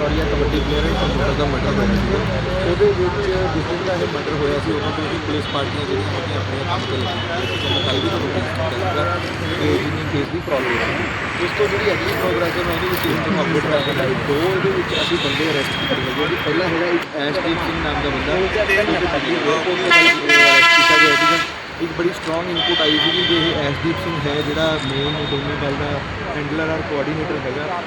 ਚੌਰੀਆ kabaddi player ਹੈ computer ਦਾ murder ਹੋਇਆ ਸੀ ਉਹਦੇ ਵਿੱਚ ਜਿਸ ਦਿਨ ਦਾ ਇਹ ਮਰਡਰ ਹੋਇਆ ਸੀ ਉਹਨਾਂ ਤੋਂ ਹੀ ਪੁਲਿਸ ਪਾਰਟੀਆਂ ਜਿਹੜੀਆਂ ਹੈਗੀਆਂ ਆਪਣੇ ਕੰਮ ਤੇ ਲੱਗੀਆਂ ਸੀ ਕੱਲ ਵੀ ਤੁਹਾਨੂੰ ਦੱਸਿਆ ਕਿ ਜਿੰਨੀ ਕੇਸ ਦੀ ਪ੍ਰੋਬਲਮ ਸੀ। ਉਸ ਤੋਂ ਜਿਹੜੀ ਅਗਲੀ ਪ੍ਰੋਗਰੈਸ ਹੈ, ਮੈਂ ਉਹਦੇ ਵਿੱਚ ਤੁਹਾਨੂੰ ਅਪਡੇਟ ਕਰ ਦਿੰਦਾ ਦੋ ਇਹਦੇ ਵਿੱਚ ਅਸੀਂ ਬੰਦੇ ਅਰੈਸਟ ਕੀਤੇ ਹੈਗੇ ਜੀ ਪਹਿਲਾ ਹੈਗਾ ਇੱਕ ਐਸ਼ਦੀਪ ਸਿੰਘ ਨਾਮ ਦਾ ਬੰਦਾ, ਉਹਦੇ ਅਰੈਸਟ ਕੀਤਾ ਗਿਆ ਸੀਗਾ। ਇੱਕ ਬੜੀ ਸਟਰੋਂਗ ਇਨਪੁਟ ਆਈ ਸੀ ਕਿ ਇਹ ਐਸ਼ਦੀਪ ਸਿੰਘ ਹੈ, ਜਿਹੜਾ ਮੇਨ ਦੋਨੋਂ ਗੱਲ ਦਾ ਹੈਂਡਲਰ ਔਰ ਕੋਆਰਡੀਨੇਟਰ ਹੈਗਾ।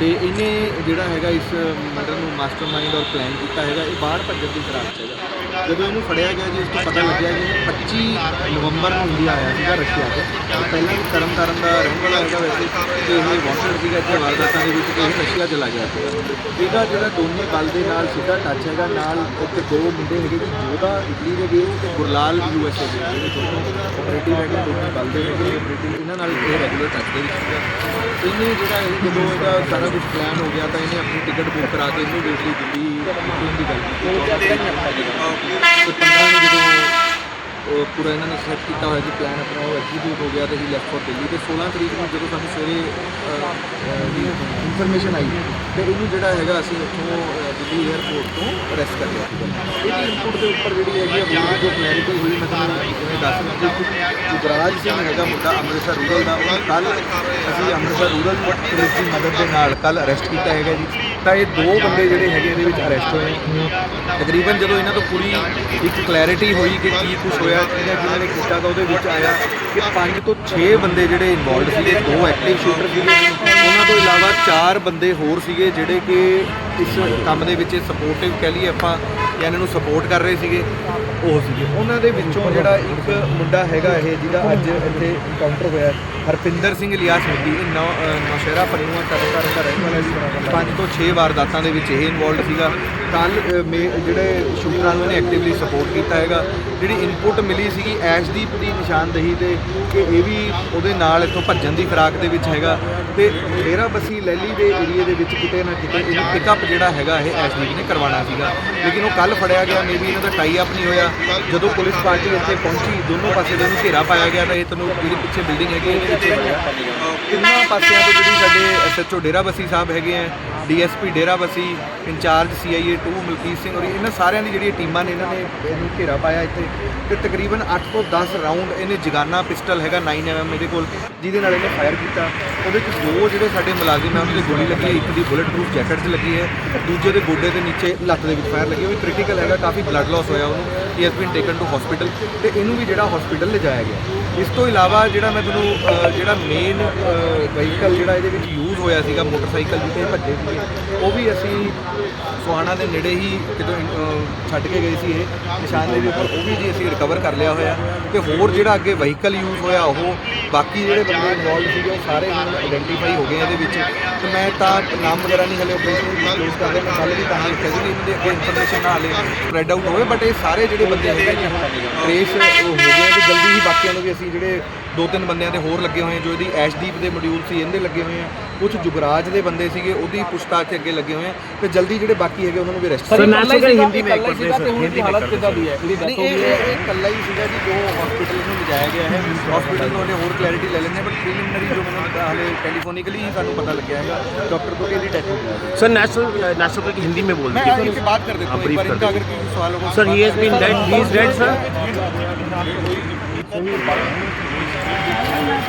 ਤੇ ਇਹਨੇ ਜਿਹੜਾ ਹੈਗਾ ਇਸ ਮਰਡਰ ਨੂੰ ਮਾਸਟਰਮਾਈਂਡ ਔਰ ਪਲਾਨ ਕੀਤਾ ਹੈਗਾ, ਇਹ ਬਾਹਰ ਭੱਜਣ ਦੀ ਫਿਰਾਕ 'ਚ ਹੈਗਾ। ਜਦੋਂ ਇਹਨੂੰ ਫੜਿਆ ਗਿਆ ਜੀ, ਉਸ ਤੋਂ ਪਤਾ ਲੱਗਿਆ ਕਿ ਇਹ 25 ਨਵੰਬਰ ਨੂੰ ਇੰਡੀਆ ਆਇਆ ਸੀਗਾ ਰਸ਼ੀਆ ਤੋਂ। ਤੇ ਪਹਿਲਾਂ ਵੀ ਤਰਨ ਤਾਰਨ ਦਾ ਰਹਿਣ ਵਾਲਾ ਹੈਗਾ ਵੈਸੇ, ਤੇ ਇਹ ਵਾਂਟਡ ਸੀਗਾ ਇੱਥੇ ਵਾਰਦਾਤਾਂ ਦੇ ਵਿੱਚ ਕਿ ਇਹ ਰਸ਼ੀਆ ਚਲਾ ਗਿਆ ਸੀ ਇਹਦਾ ਜਿਹੜਾ ਦੋਨੇ ਬਲ ਦੇ ਨਾਲ ਸਿੱਧਾ ਟੱਚ ਹੈਗਾ, ਨਾਲ ਉੱਥੇ ਦੋ ਮੁੰਡੇ ਹੈਗੇ ਜੀ, ਜੋਧਾ ਇਟਲੀ ਦੇ ਗਏ ਤੇ ਗੁਰਲਾਲ ਯੂ ਐਸ ਏ ਦੇ ਜਿਹੜੇ ਦੋਨੋਂ ਆਪਰੇਟਿਵ ਹੈਗੇ, ਦੋਨੇ ਬਲ ਦੇ ਹੈਗੇ ਆਪਰੇਟਿਵ ਇਹਨਾਂ ਨਾਲ ਇਹ ਰੈਗੂਲਰ ਟੱਚ ਦੇ ਵਿੱਚ ਸੀਗਾ। ਇਹਨੇ ਜਿਹੜਾ ਇਹ ਜਦੋਂ ਇਹਦਾ ਸਾਰਾ ਕੁਝ ਪਲਾਨ ਹੋ ਗਿਆ ਤਾਂ ਇਹਨੇ ਆਪਣੀ ਟਿਕਟ ਬੁੱਕ ਕਰਾ ਕੇ ਇਹਨੂੰ ਦਿੱਲੀ ਨਿਕਲਣ ਦੀ ਗੱਲ ਕੀਤੀ। ਤੇ 15 ਨੂੰ ਜਦੋਂ ਉਹ ਪੂਰਾ ਇਹਨਾਂ ਨੇ ਸੈੱਟ ਕੀਤਾ ਹੋਇਆ ਸੀ ਪਲਾਨ ਆਪਣਾ ਉਹ ਐਗਜ਼ੀਕਿਊਟ ਹੋ ਗਿਆ ਤੇ ਹੀ ਲੈਫਟ ਫॉर ਦਿੱਲੀ ਤੇ 16 ਤਰੀਕ ਨੂੰ ਜਦੋਂ ਸਾਨੂੰ ਸਵੇਰੇ ਇਨਫੋਰਮੇਸ਼ਨ ਆਈ ਤੇ ਇਹਨੂੰ ਜਿਹੜਾ ਹੈਗਾ ਅਸੀਂ ਉੱਥੋਂ ਦਿੱਲੀ 에ਅਰਪੋਰਟ ਤੋਂ ਅਰੈਸਟ ਕਰ ਲਿਆ ਸੀਗਾ। ਇਹਦੀ ਇਨਪੁਟ ਦੇ ਉੱਪਰ ਜਿਹੜੀ ਹੈਗੀ ਆ ਹੋਰ ਜੋ ਕਲੈਰਿਟੀ ਹੋਈ, ਮੈਂ ਤੁਹਾਨੂੰ ਜਿਵੇਂ ਦੱਸ ਦਿੱਤੀ ਗੁਜਰਾਜ ਸਿੰਘ ਹੈਗਾ ਮੁੰਡਾ ਅੰਮ੍ਰਿਤਸਰ ਰੂਰਲ ਦਾ ਉਹ ਕੱਲ ਅਸੀਂ ਅੰਮ੍ਰਿਤਸਰ ਰੂਰਲ ਪੁਲਿਸ ਦੀ ਮਦਦ ਦੇ ਨਾਲ ਕੱਲ ਅਰੈਸਟ ਕੀਤਾ ਹੈਗਾ ਜੀ। ਤਾਂ ਇਹ ਦੋ ਬੰਦੇ ਜਿਹੜੇ ਹੈਗੇ ਇਹਦੇ ਵਿੱਚ ਅਰੈਸਟ ਹੋਏ ਤਕਰੀਬਨ ਜਦੋਂ ਇਹਨਾਂ ਤੋਂ ਪੂਰੀ ਇੱਕ ਕਲੈਰਿਟੀ ਹੋਈ ਕਿ ਕੀ ਕੁਝ ਹੋਇਆ ਕਿਹਨਾਂ ਕਿਹਨਾਂ ਨੇ ਕੀਤਾ, ਤਾਂ ਉਹਦੇ ਵਿੱਚ ਆਇਆ ਕਿ 5 ਤੋਂ 6 ਬੰਦੇ ਜਿਹੜੇ ਇਨਵੋਲਡ ਸੀਗੇ, ਦੋ ਐਕਟਿਵ ਸ਼ੂਟਰ ਸੀਗੇ। ਉਹਨਾਂ ਤੋਂ ਇਲਾਵਾ ਚਾਰ ਬੰਦੇ ਹੋਰ ਸੀਗੇ ਜਿਹੜੇ ਕਿ ਇਸ ਕੰਮ ਦੇ ਵਿੱਚ ਸਪੋਰਟਿਵ ਕਹਿ ਲਈਏ ਆਪਾਂ ਜਾਂ ਇਹਨਾਂ ਨੂੰ ਸਪੋਰਟ ਕਰ ਰਹੇ ਸੀਗੇ, ਉਹ ਸੀਗੇ। ਉਹਨਾਂ ਦੇ ਵਿੱਚੋਂ ਜਿਹੜਾ ਇੱਕ ਮੁੰਡਾ ਹੈਗਾ ਇਹ, ਜਿਹਦਾ ਅੱਜ ਇੱਥੇ ਇਨਕਾਊਂਟਰ ਹੋਇਆ, ਹਰਪਿੰਦਰ ਸਿੰਘ ਲਿਆਸ ਮਿੱਟੀ, ਇਹ ਨੌ ਨੌਸ਼ਹਿਰਾ ਪੰਨੂਆ ਤਰਨਤਾਰਨ ਦਾ ਰਹਿਣ ਵਾਲਾ ਸੀ ਪੰਜ ਤੋਂ 6 ਵਾਰਦਾਤਾਂ ਦੇ ਵਿੱਚ ਇਹ ਇਨਵੋਲਡ ਸੀਗਾ। ਕੱਲ ਜਿਹੜੇ ਸ਼ੂਟਰਾਂ ਨੂੰ ਇਹਨੇ ਐਕਟਿਵਲੀ ਸਪੋਰਟ ਕੀਤਾ ਹੈਗਾ ਜਿਹੜੀ ਇਨਪੁਟ ਮਿਲੀ ਸੀਗੀ ਐਸ਼ਦੀਪ ਦੀ ਨਿਸ਼ਾਨਦੇਹੀ ਤੇ ਕਿ ਇਹ ਵੀ ਉਹਦੇ ਨਾਲ ਇੱਥੋਂ ਭੱਜਣ ਦੀ ਫਿਰਾਕ ਦੇ ਵਿੱਚ ਹੈਗਾ ਤੇ ਡੇਰਾ ਬਸੀ ਲੈਲੀ ਦੇ ਏਰੀਏ ਦੇ ਵਿੱਚ ਕਿਤੇ ਨਾ ਕਿਤੇ ਇਹਨੂੰ ਪਿਕਅਪ ਜਿਹੜਾ ਹੈਗਾ ਇਹ ਐਸ਼ਦੀਪ ਨੇ ਕਰਵਾਉਣਾ ਸੀਗਾ ਲੇਕਿਨ ਉਹ ਕੱਲ ਫੜਿਆ ਗਿਆ ਮੇਬੀ ਇਹਨਾਂ ਦਾ ਟਾਈ ਅਪ ਨਹੀਂ ਹੋਇਆ ਜਦੋਂ ਪੁਲਿਸ ਪਾਰਟੀ ਇੱਥੇ ਪਹੁੰਚੀ ਦੋਨੋਂ ਪਾਸੇ ਦੇ ਉਹਨੂੰ ਘੇਰਾ ਪਾਇਆ ਗਿਆ ਤਾਂ ਇਹ ਤੁਹਾਨੂੰ ਜਿਹੜੀ ਪਿੱਛੇ ਬਿਲਡਿੰਗ ਹੈਗੀ ਇਹਦੇ ਵਿੱਚ। ਤਿੰਨਾਂ ਪਾਸਿਆਂ ਤੋਂ ਜਿਹੜੀ ਸਾਡੇ ਐਸਐਚਓ ਡੇਰਾ ਬਸੀ ਸਾਹਿਬ ਹੈਗੇ ਆ DSP Dera Bassi, incharge CIA 2 Malkit Singh ਔਰ ਇਹਨਾਂ ਸਾਰਿਆਂ ਦੀ ਜਿਹੜੀਆਂ ਟੀਮਾਂ ਨੇ, ਇਹਨਾਂ ਨੇ ਇਹਨੂੰ ਘੇਰਾ ਪਾਇਆ ਇੱਥੇ। ਤੇ ਤਕਰੀਬਨ 8 ਤੋਂ 10 ਰਾਉਂਡ ਇਹਨੇ ਜਗਾਨਾ ਪਿਸਟਲ ਹੈਗਾ 9mm ਇਹਦੇ ਕੋਲ, ਜਿਹਦੇ ਨਾਲ ਇਹਨੇ ਫਾਇਰ ਕੀਤਾ। ਉਹਦੇ ਵਿੱਚ ਦੋ ਜਿਹੜੇ ਸਾਡੇ ਮੁਲਾਜ਼ਮ ਹੈ ਉਹਨਾਂ ਦੀ ਗੋਲੀ ਲੱਗੀ ਹੈ ਇੱਕ ਦੀ ਬੁਲਟ ਪ੍ਰੂਫ ਜੈਕਟ 'ਚ ਲੱਗੀ ਹੈ, ਦੂਜੇ ਦੇ ਗੋਡੇ ਦੇ ਨੀਚੇ ਲੱਤ ਦੇ ਵਿੱਚ ਫਾਇਰ ਲੱਗੀ ਉਹ ਵੀ ਕ੍ਰਿਟੀਕਲ ਹੈਗਾ, ਕਾਫੀ ਬਲੱਡ ਲਾਸ ਹੋਇਆ ਉਹਨੂੰ he has been taken to hospital ਤੇ ਇਹਨੂੰ ਵੀ ਜਿਹੜਾ ਹਸਪੀਟਲ ਲਿਜਾਇਆ ਗਿਆ। ਇਸ ਤੋਂ ਇਲਾਵਾ ਜਿਹੜਾ ਮੈਂ ਤੁਹਾਨੂੰ ਜਿਹੜਾ ਮੇਨ ਵਹੀਕਲ ਜਿਹੜਾ ਇਹਦੇ ਵਿੱਚ ਯੂਜ਼ ਹੋਇਆ ਸੀਗਾ ਮੋਟਰਸਾਈਕਲ ਦੀ ਇਹ ਭੱਜੇ ਸੀਗੇ, ਉਹ ਵੀ ਅਸੀਂ ਸੁਹਾਣਾ ਦੇ ਨੇੜੇ ਹੀ ਕਿਤੋਂ ਛੱਡ ਕੇ ਗਏ ਸੀ ਇਹ ਨਿਸ਼ਾਨ ਦੇ ਉੱਪਰ, ਉਹ ਵੀ ਜੀ ਅਸੀਂ ਰਿਕਵਰ ਕਰ ਲਿਆ ਹੋਇਆ। ਤੇ ਹੋਰ ਜਿਹੜਾ ਅੱਗੇ ਵਹੀਕਲ ਯੂਜ਼ ਹੋਇਆ, ਉਹ ਬਾਕੀ ਜਿਹੜੇ ਬੰਦੇ ਇਨਵੋਲਡ ਸੀਗੇ, ਉਹ ਸਾਰੇ ਹੁਣ ਆਇਡੈਂਟੀਫਾਈ ਹੋ ਗਏ ਇਹਦੇ ਵਿੱਚ। ਤੇ ਮੈਂ ਤਾਂ ਨਾਮ ਵਗੈਰਾ ਨਹੀਂ ਹਲੇ ਆਪਰੇਸ਼ਨ ਕਲੋਜ਼ ਕਰਦੇ, ਮੈਂ ਕੱਲ ਵੀ ਤਾਂ ਹੀ ਸੀ ਕਿ ਇਹਨਾਂ ਇਨਫੋਰਮੇਸ਼ਨ ਨਾ ਹਲੇ ਸਪਰੈਡ ਆਊਟ ਹੋਵੇ ਬਟ ਇਹ ਸਾਰੇ ਜਿਹੜੇ ਬੰਦੇ ਹੈਗੇ ਜੀ ਟ੍ਰੇਸ ਹੋ ਗਏ ਤੇ ਜਲਦੀ ਹੀ ਬਾਕੀਆਂ ਨੂੰ ਵੀ ਅਸੀਂ ਜਿਹੜੇ ਦੋ ਤਿੰਨ ਬੰਦਿਆਂ ਦੇ ਹੋਰ ਲੱਗੇ ਹੋਏ ਆ ਜੋ ਇਹਦੀ ਐਸ਼ਦੀਪ ਦੇ ਮੋਡਿਊਲ ਸੀ ਇਹਦੇ ਲੱਗੇ ਹੋਏ ਆ ਕੁਝ ਜੁਗਰਾਜ ਦੇ ਬੰਦੇ ਸੀਗੇ ਉਹਦੀ ਪੁੱਛਤਾਛ ਅੱਗੇ ਲੱਗੇ ਹੋਏ ਆ ਤੇ ਜਲਦੀ ਜਿਹੜੇ ਬਾਕੀ ਹੈਗੇ ਉਹਨਾਂ ਨੂੰ ਵੀ ਅਰੈਸਟ सर नेशनल का हिंदी में एक बार ਸੀਗਾ ਤੇ ਹੁਣ हिंदी ਦੀ में ਹਾਲਤ कर ਕਿੱਦਾਂ ਦੀ ਹੈ ਜਿਹੜੀ ਨਹੀਂ ਡੈਥ ਹੋ ਇਹ ਗਈ ਹੈ ਇਹ ਇਕੱਲਾ ਹੀ ਸੀਗਾ ਜੀ ਜੋ ਹਸਪੀਟਲ ਨੂੰ ਲਿਜਾਇਆ ਗਿਆ ਹੈ ਹਸਪੀਟਲ ਤੋਂ ਉਹਨੇ ਹੋਰ ਕਲੈਰਿਟੀ ਲੈ ਲੈਣੇ ਬਟ ਪ੍ਰੀਲਿਮਿਨਰੀ ਜੋ ਮੈਨੂੰ ਪਤਾ ਹਾਲੇ ਟੈਲੀਫੋਨਿਕਲੀ ਹੀ ਸਾਨੂੰ ਪਤਾ ਲੱਗਿਆ ਹੈਗਾ ਡਾਕਟਰ ਤੋਂ ਕਿ ਇਹਦੀ ਡੈਥ ਹੋ ਗਈ ਹੈ सर नेशनल नेशनल का हिंदी में बोल मैं दीजिए इनसे बात कर देता हाँ, हूँ एक brief बार कर इनका दीजिए। अगर किसी सवाल होगा sir he has been dead he is dead sir 可以把